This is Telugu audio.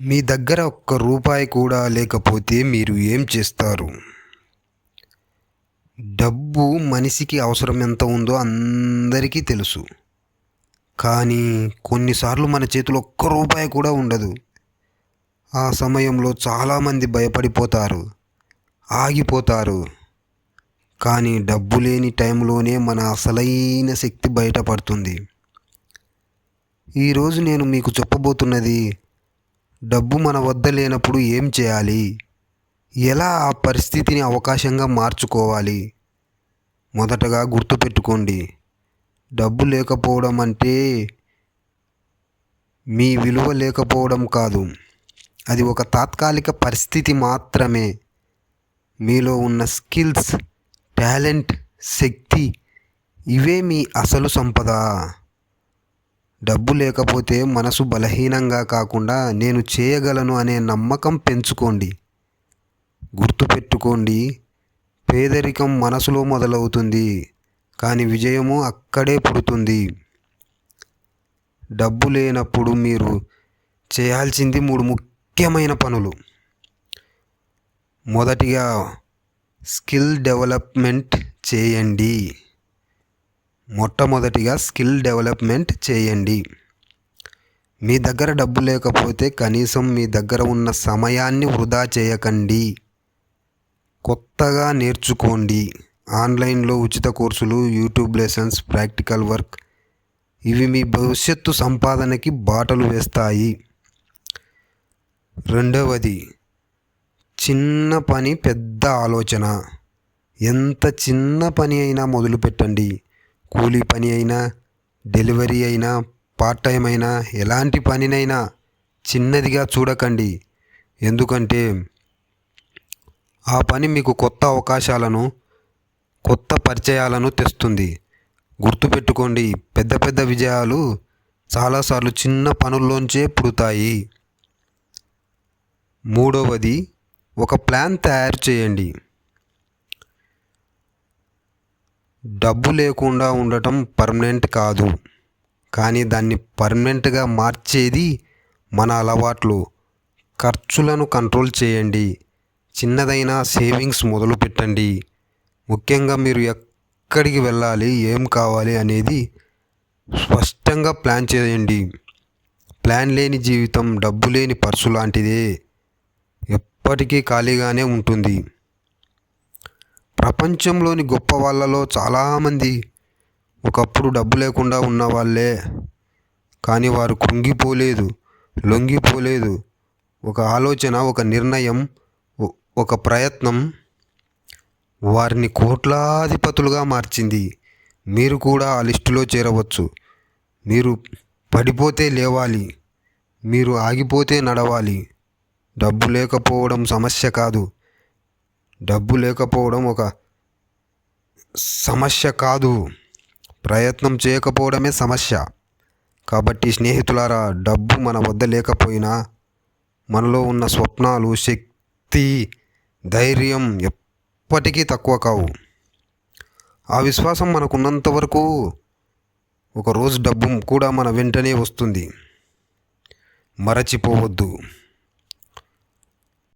మీ దగ్గర ఒక్క రూపాయి కూడా లేకపోతే మీరు ఏం చేస్తారు? డబ్బు మనిషికి అవసరం ఎంత ఉందో అందరికీ తెలుసు. కానీ కొన్నిసార్లు మన చేతిలో ఒక్క రూపాయి కూడా ఉండదు. ఆ సమయంలో చాలామంది భయపడిపోతారు ఆగిపోతారు. కానీ డబ్బు లేని టైంలోనే మన అసలైన శక్తి బయటపడుతుంది. ఈరోజు నేను మీకు చెప్పబోతున్నది డబ్బు మన వద్ద లేనప్పుడు ఏం చేయాలి? ఎలా ఆ పరిస్థితిని అవకాశంగా మార్చుకోవాలి? మొదటగా గుర్తుపెట్టుకోండి. డబ్బు లేకపోవడం అంటే మీ విలువ లేకపోవడం కాదు. అది ఒక తాత్కాలిక పరిస్థితి మాత్రమే. మీలో ఉన్న స్కిల్స్ టాలెంట్ శక్తి ఇవే మీ అసలు సంపద. డబ్బు లేకపోతే మనసు బలహీనంగా కాకుండా నేను చేయగలను అనే నమ్మకం పెంచుకోండి. గుర్తుపెట్టుకోండి పేదరికం మనసులో మొదలవుతుంది కానీ విజయము అక్కడే పుడుతుంది. డబ్బు లేనప్పుడు మీరు చేయాల్సింది మూడు ముఖ్యమైన పనులు. మొదటిగా స్కిల్ డెవలప్మెంట్ చేయండి. మొట్టమొదటిగా స్కిల్ డెవలప్మెంట్ చేయండి. మీ దగ్గర డబ్బు లేకపోతే కనీసం మీ దగ్గర ఉన్న సమయాన్ని వృధా చేయకండి. కొత్తగా నేర్చుకోండి. ఆన్లైన్లో ఉచిత కోర్సులు యూట్యూబ్ లెసన్స్ ప్రాక్టికల్ వర్క్ ఇవి మీ భవిష్యత్తు సంపాదనకి బాటలు వేస్తాయి. రెండవది చిన్న పని పెద్ద ఆలోచన. ఎంత చిన్న పని అయినా మొదలుపెట్టండి. కూలీ పని అయినా డెలివరీ అయినా పార్ట్ టైం అయినా ఎలాంటి పనినైనా చిన్నదిగా చూడకండి. ఎందుకంటే ఆ పని మీకు కొత్త అవకాశాలను కొత్త పరిచయాలను తెస్తుంది. గుర్తుపెట్టుకోండి పెద్ద పెద్ద విజయాలు చాలాసార్లు చిన్న పనుల్లోంచే పుడతాయి. మూడవది ఒక ప్లాన్ తయారు చేయండి. డబ్బు లేకుండా ఉండటం పర్మనెంట్ కాదు. కానీ దాన్ని పర్మనెంట్గా మార్చేది మన అలవాట్లు. ఖర్చులను కంట్రోల్ చేయండి. చిన్నదైన సేవింగ్స్ మొదలు పెట్టండి. ముఖ్యంగా మీరు ఎక్కడికి వెళ్ళాలి ఏం కావాలి అనేది స్పష్టంగా ప్లాన్ చేయండి. ప్లాన్ లేని జీవితం డబ్బు లేని పర్సు లాంటిదే. ఎప్పటికీ ఖాళీగానే ఉంటుంది. ప్రపంచంలోని గొప్ప వాళ్ళలో చాలామంది ఒకప్పుడు డబ్బు లేకుండా ఉన్న వాళ్ళే కానీ వారు కృంగిపోలేదు లొంగిపోలేదు. ఒక ఆలోచన ఒక నిర్ణయం ఒక ప్రయత్నం వారిని కోట్లాధిపతులుగా మార్చింది. మీరు కూడా ఆ లిస్టులో చేరవచ్చు. మీరు పడిపోతే లేవాలి. మీరు ఆగిపోతే నడవాలి. డబ్బు లేకపోవడం సమస్య కాదు. డబ్బు లేకపోవడం ఒక సమస్య కాదు. ప్రయత్నం చేయకపోవడమే సమస్య. కాబట్టి స్నేహితులారా డబ్బు మన వద్ద లేకపోయినా మనలో ఉన్న స్వప్నాలు శక్తి ధైర్యం ఎప్పటికీ తక్కువ కావు. ఆ విశ్వాసం మనకున్నంత వరకు ఒకరోజు డబ్బు కూడా మన వెంటనే వస్తుంది. మరచిపోవద్దు.